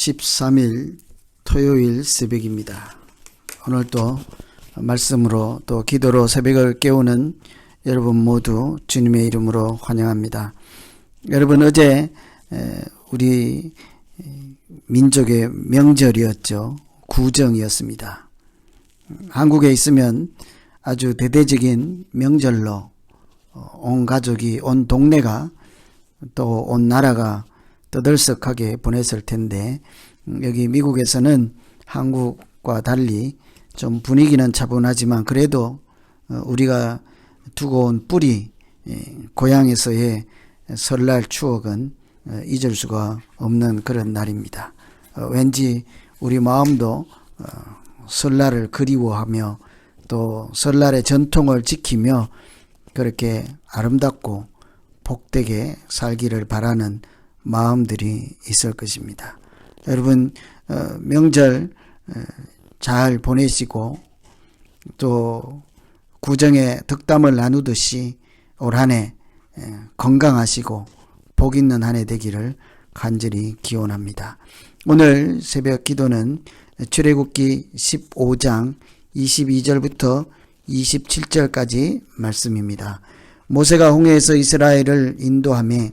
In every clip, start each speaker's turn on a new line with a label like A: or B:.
A: 13일 토요일 새벽입니다. 오늘도 말씀으로 또 기도로 새벽을 깨우는 여러분 모두 주님의 이름으로 환영합니다. 여러분 어제 에, 우리 민족의 명절이었죠. 구정이었습니다. 한국에 있으면 아주 대대적인 명절로 어, 온 가족이 온 동네가 또 온 나라가 떠들썩하게 보냈을 텐데 음, 여기 미국에서는 한국과 달리 좀 분위기는 차분하지만 그래도 어, 우리가 두고 온 뿌리 예, 고향에서의 설날 추억은 어, 잊을 수가 없는 그런 날입니다. 어, 왠지 우리 마음도 어, 설날을 그리워하며 또 설날의 전통을 지키며 그렇게 아름답고 복되게 살기를 바라는 마음들이 있을 것입니다. 여러분 어, 명절 어, 잘 보내시고 또 구정에 덕담을 나누듯이 올 한해 건강하시고 복 있는 한 해 되기를 간절히 기원합니다. 오늘 새벽 기도는 출애굽기 15장 22절부터 27절까지 말씀입니다. 모세가 홍해에서 이스라엘을 인도함에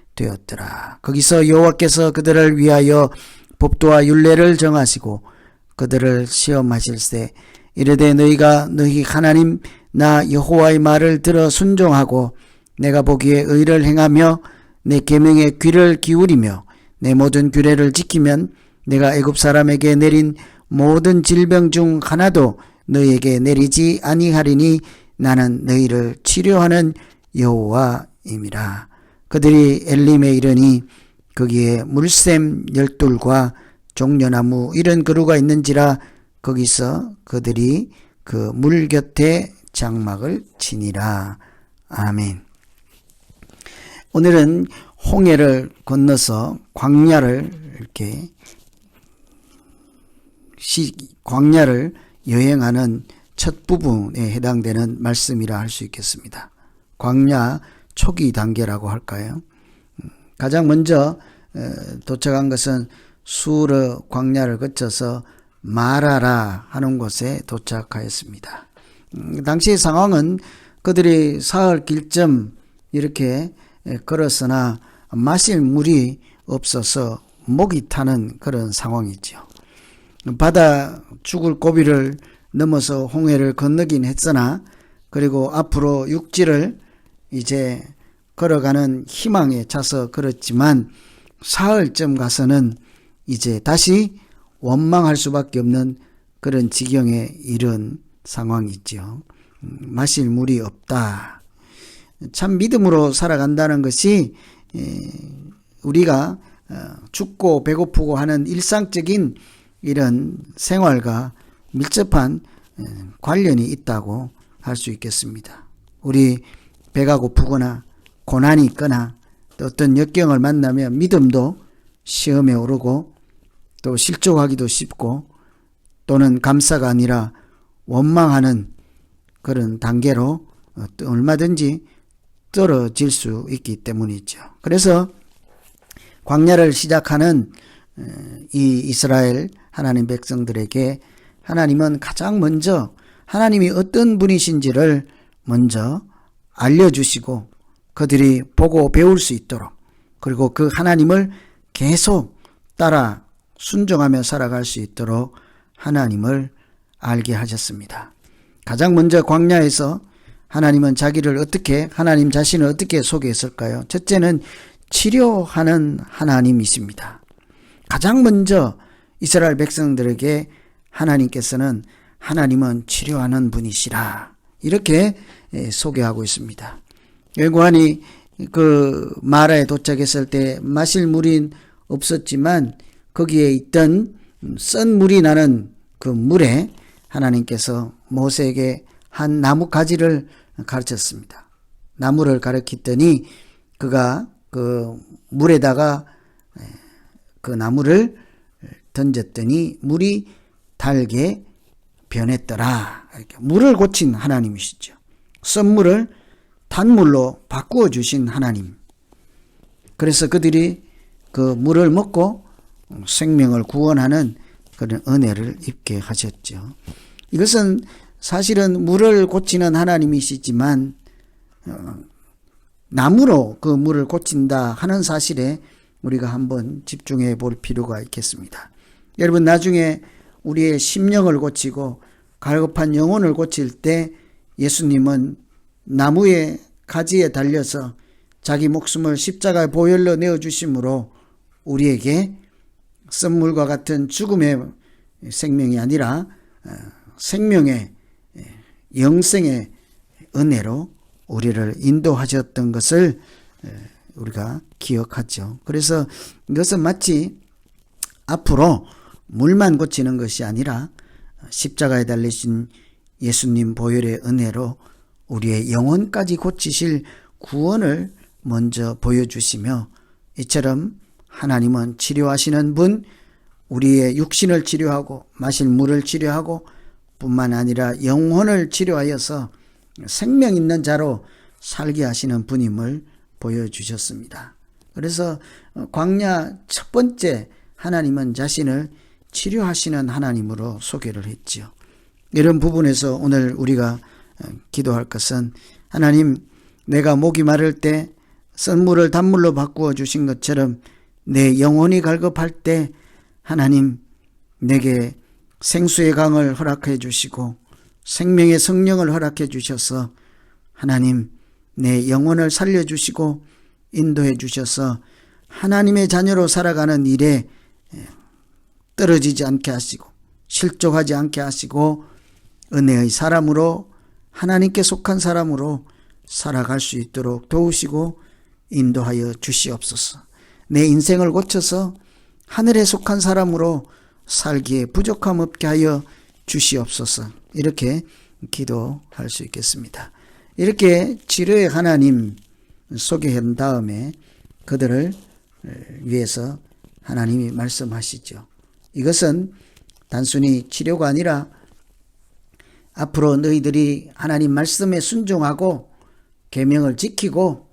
A: 되었더라. 거기서 여호와께서 그들을 위하여 법도와 율례를 정하시고 그들을 시험하실세 이르되 너희가 너희 하나님 나 여호와의 말을 들어 순종하고 내가 보기에 의를 행하며 내 계명에 귀를 기울이며 내 모든 규례를 지키면 내가 애굽 사람에게 내린 모든 질병 중 하나도 너희에게 내리지 아니하리니 나는 너희를 치료하는 여호와임이라. 그들이 엘림에 이르니 거기에 물샘 열둘과 종려나무 이런 그루가 있는지라 거기서 그들이 그 물 곁에 장막을 치니라. 아멘. 오늘은 홍해를 건너서 광야를 이렇게 시, 광야를 여행하는 첫 부분에 해당되는 말씀이라 할 수 있겠습니다. 광야 초기 단계라고 할까요? 음, 가장 먼저 에, 도착한 것은 수르 광야를 거쳐서 마라라 하는 곳에 도착하였습니다. 음, 당시의 상황은 그들이 사흘 길쯤 이렇게 에, 걸었으나 마실 물이 없어서 목이 타는 그런 상황이죠. 바다 죽을 고비를 넘어서 홍해를 건너긴 했으나 그리고 앞으로 육지를 이제 걸어가는 희망에 차서 걸었지만 사흘쯤 가서는 이제 다시 원망할 수밖에 없는 그런 지경에 이른 상황이죠. 음, 마실 물이 없다. 참 믿음으로 살아간다는 것이 에, 우리가 어, 죽고 배고프고 하는 일상적인 이런 생활과 밀접한 에, 관련이 있다고 할 수 있겠습니다. 우리 배가 고프거나 고난이 있거나 또 어떤 역경을 만나면 믿음도 시험에 오르고 또 실족하기도 쉽고 또는 감사가 아니라 원망하는 그런 단계로 어, 또 얼마든지 떨어질 수 있기 때문이죠. 그래서 광야를 시작하는 어, 이 이스라엘 하나님 백성들에게 하나님은 가장 먼저 하나님이 어떤 분이신지를 먼저 알려주시고 그들이 보고 배울 수 있도록 그리고 그 하나님을 계속 따라 순종하며 살아갈 수 있도록 하나님을 알게 하셨습니다. 가장 먼저 광야에서 하나님은 자기를 어떻게 하나님 자신을 어떻게 소개했을까요? 첫째는 치료하는 하나님이십니다. 가장 먼저 이스라엘 백성들에게 하나님께서는 하나님은 치료하는 분이시라 이렇게 예, 소개하고 있습니다. 요한이 그 마라에 도착했을 때 마실 물이 없었지만 거기에 있던 썬 물이 나는 그 물에 하나님께서 모세에게 한 나무 가지를 가르쳤습니다. 나무를 가르쳤더니 그가 그 물에다가 그 나무를 던졌더니 물이 달게 변했더라. 물을 고친 하나님이시죠. 썬물을 단물로 바꾸어 주신 하나님. 그래서 그들이 그 물을 먹고 생명을 구원하는 그런 은혜를 입게 하셨죠. 이것은 사실은 물을 고치는 하나님이시지만 어, 나무로 그 물을 고친다 하는 사실에 우리가 한번 집중해 볼 필요가 있겠습니다. 여러분 나중에 우리의 심령을 고치고 갈급한 영혼을 고칠 때 예수님은 나무의 가지에 달려서 자기 목숨을 십자가에 보혈로 내어 주심으로 우리에게 썬물과 같은 죽음의 생명이 아니라 어, 생명의 영생의 은혜로 우리를 인도하셨던 것을 우리가 기억하죠. 그래서 이것은 마치 앞으로 물만 고치는 것이 아니라 십자가에 달리신 예수님 보혈의 은혜로 우리의 영혼까지 고치실 구원을 먼저 보여주시며 이처럼 하나님은 치료하시는 분, 우리의 육신을 치료하고 마실 물을 치료하고 뿐만 아니라 영혼을 치료하여서 생명 있는 자로 살게 하시는 분임을 보여주셨습니다. 그래서 광야 첫 번째 하나님은 자신을 치료하시는 하나님으로 소개를 했지요. 이런 부분에서 오늘 우리가 기도할 것은 하나님 내가 목이 마를 때 썬물을 단물로 바꾸어 주신 것처럼 내 영혼이 갈급할 때 하나님 내게 생수의 강을 허락해 주시고 생명의 성령을 허락해 주셔서 하나님 내 영혼을 살려 주시고 인도해 주셔서 하나님의 자녀로 살아가는 일에 떨어지지 않게 하시고 실족하지 않게 하시고 은혜의 사람으로 하나님께 속한 사람으로 살아갈 수 있도록 도우시고 인도하여 주시옵소서. 내 인생을 고쳐서 하늘에 속한 사람으로 살기에 부족함 없게 하여 주시옵소서. 이렇게 기도할 수 있겠습니다. 이렇게 치료의 하나님 소개한 다음에 그들을 위해서 하나님이 말씀하시죠. 이것은 단순히 치료가 아니라 앞으로 너희들이 하나님 말씀에 순종하고 계명을 지키고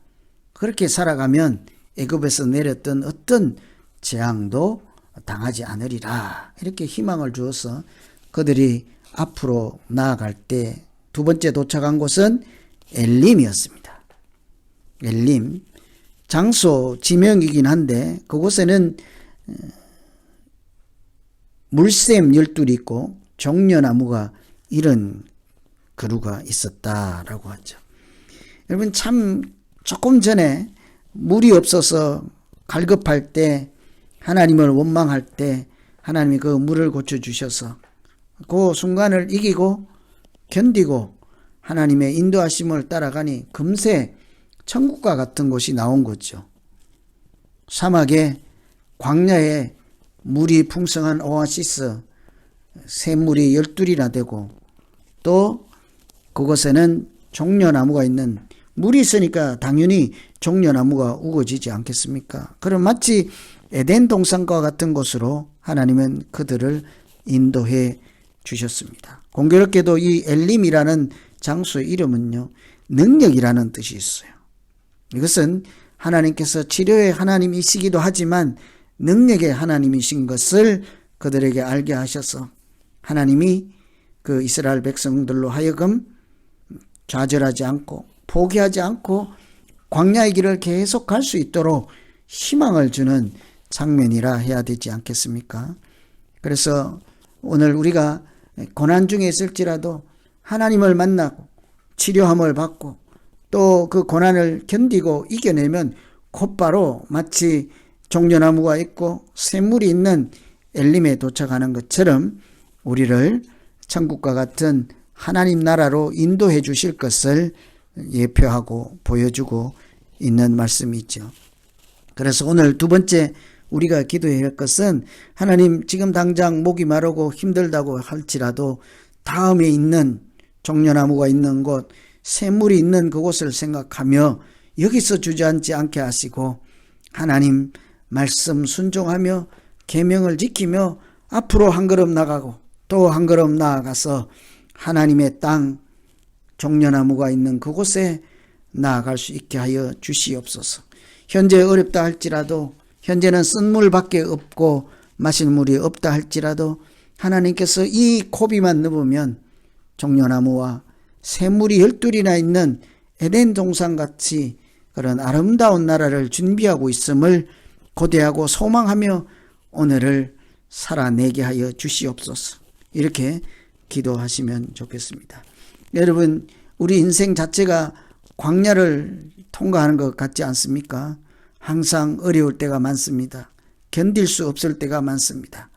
A: 그렇게 살아가면 애굽에서 내렸던 어떤 재앙도 당하지 않으리라 이렇게 희망을 주어서 그들이 앞으로 나아갈 때 두 번째 도착한 곳은 엘림이었습니다. 엘림 장소 지명이긴 한데 그곳에는 물샘 열둘이 있고 종려나무가 이런 그루가 있었다라고 하죠. 여러분 참 조금 전에 물이 없어서 갈급할 때 하나님을 원망할 때 하나님이 그 물을 고쳐 주셔서 그 순간을 이기고 견디고 하나님의 인도하심을 따라가니 금세 천국과 같은 곳이 나온 거죠. 사막에 광야에 물이 풍성한 오아시스 샘물이 열둘이나 되고 또 그곳에는 종려나무가 있는 물이 있으니까 당연히 종려나무가 우거지지 않겠습니까? 그럼 마치 에덴 동산과 같은 곳으로 하나님은 그들을 인도해 주셨습니다. 공교롭게도 이 엘림이라는 장소의 이름은요, 능력이라는 뜻이 있어요. 이것은 하나님께서 치료의 하나님이시기도 하지만 능력의 하나님이신 것을 그들에게 알게 하셔서 하나님이 그 이스라엘 백성들로 하여금 좌절하지 않고 포기하지 않고 광야의 길을 계속 갈 수 있도록 희망을 주는 장면이라 해야 되지 않겠습니까? 그래서 오늘 우리가 고난 중에 있을지라도 하나님을 만나고 치료함을 받고 또 그 고난을 견디고 이겨내면 곧바로 마치 종려나무가 있고 샘물이 있는 엘림에 도착하는 것처럼 우리를 천국과 같은 하나님 나라로 인도해 주실 것을 예표하고 보여주고 있는 말씀이죠. 그래서 오늘 두 번째 우리가 기도해야 할 것은 하나님 지금 당장 목이 마르고 힘들다고 할지라도 다음에 있는 종려나무가 있는 곳, 샘물이 있는 그곳을 생각하며 여기서 주저앉지 않게 하시고 하나님 말씀 순종하며 계명을 지키며 앞으로 한 걸음 나가고 또 한 걸음 나아가서 하나님의 땅 종려나무가 있는 그곳에 나아갈 수 있게 하여 주시옵소서. 현재 어렵다 할지라도 현재는 쓴 물밖에 없고 마실 물이 없다 할지라도 하나님께서 이 고비만 넘으면 종려나무와 새물이 열둘이나 있는 에덴 동산 같이 그런 아름다운 나라를 준비하고 있음을 고대하고 소망하며 오늘을 살아내게 하여 주시옵소서. 이렇게 기도하시면 좋겠습니다. 여러분, 우리 인생 자체가 광야를 통과하는 것 같지 않습니까? 항상 어려울 때가 많습니다. 견딜 수 없을 때가 많습니다.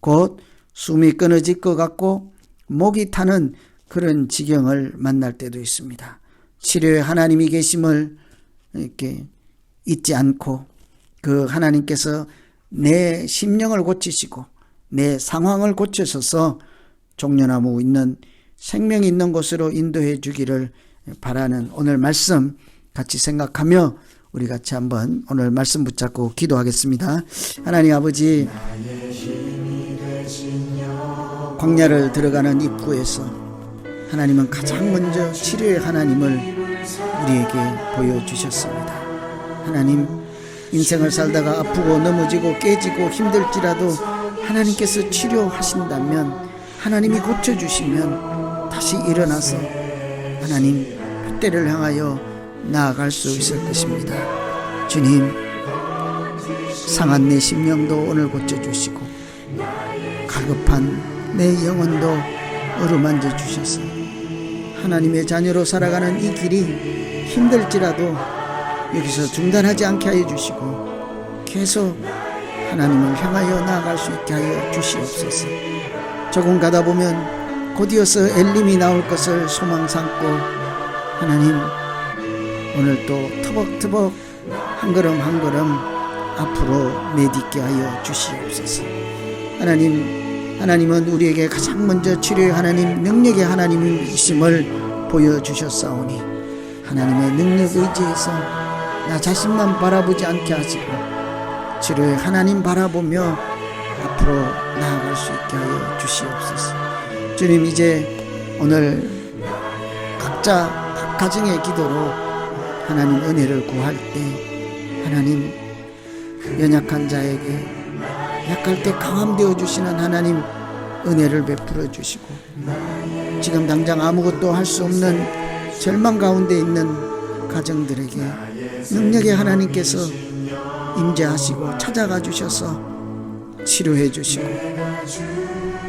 A: 곧 숨이 끊어질 것 같고 목이 타는 그런 지경을 만날 때도 있습니다. 치료에 하나님이 계심을 이렇게 잊지 않고 그 하나님께서 내 심령을 고치시고 내 상황을 고치셔서 종려나무 있는 생명이 있는 곳으로 인도해 주기를 바라는 오늘 말씀 같이 생각하며 우리 같이 한번 오늘 말씀 붙잡고 기도하겠습니다. 하나님 아버지 광야를 들어가는 입구에서 하나님은 가장 먼저 치료의 하나님을 우리에게 보여주셨습니다. 하나님 인생을 살다가 아프고 넘어지고 깨지고 힘들지라도 하나님께서 치료하신다면 하나님이 고쳐주시면 다시 일어나서 하나님 때를 향하여 나아갈 수 있을 것입니다. 주님 상한 내 심령도 오늘 고쳐주시고 갈급한 내 영혼도 어루만져 주셔서 하나님의 자녀로 살아가는 이 길이 힘들지라도 여기서 중단하지 않게 하여 주시고 계속 하나님을 향하여 나아갈 수 있게 하여 주시옵소서. 조금 가다 보면 곧이어서 엘림이 나올 것을 소망 삼고 하나님 오늘 또 터벅터벅 한 걸음 한 걸음 앞으로 내딛게 하여 주시옵소서. 하나님, 하나님은 우리에게 가장 먼저 치료의 하나님, 능력의 하나님이심을 보여주셨사오니 하나님의 능력 의지에서 나 자신만 바라보지 않게 하시고 치료의 하나님 바라보며 앞으로 나아갈 수 있게 하여 주시옵소서. 주님 이제 오늘 각자 각 가정의 기도로 하나님 은혜를 구할 때 하나님 연약한 자에게 약할 때 강함 되어 주시는 하나님 은혜를 베풀어 주시고 지금 당장 아무것도 할 수 없는 절망 가운데 있는 가정들에게 능력의 하나님께서 임재하시고 찾아가 주셔서 치료해 주시고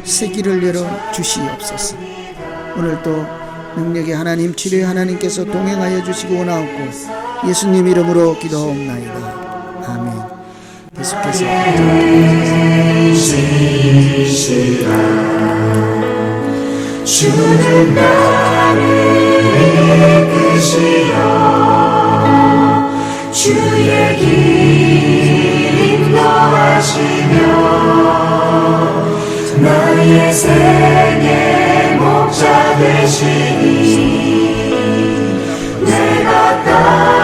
A: 새 길을 열어 주시옵소서. 오늘 또 능력의 하나님 치료의 하나님께서 동행하여 주시고 원하옵고 예수님 이름으로 기도하옵나이다. 아멘. 계속해서
B: 주는 나를 이끄시어 주의 길 인도하시며 나의 생의 목자 되시니 내가 따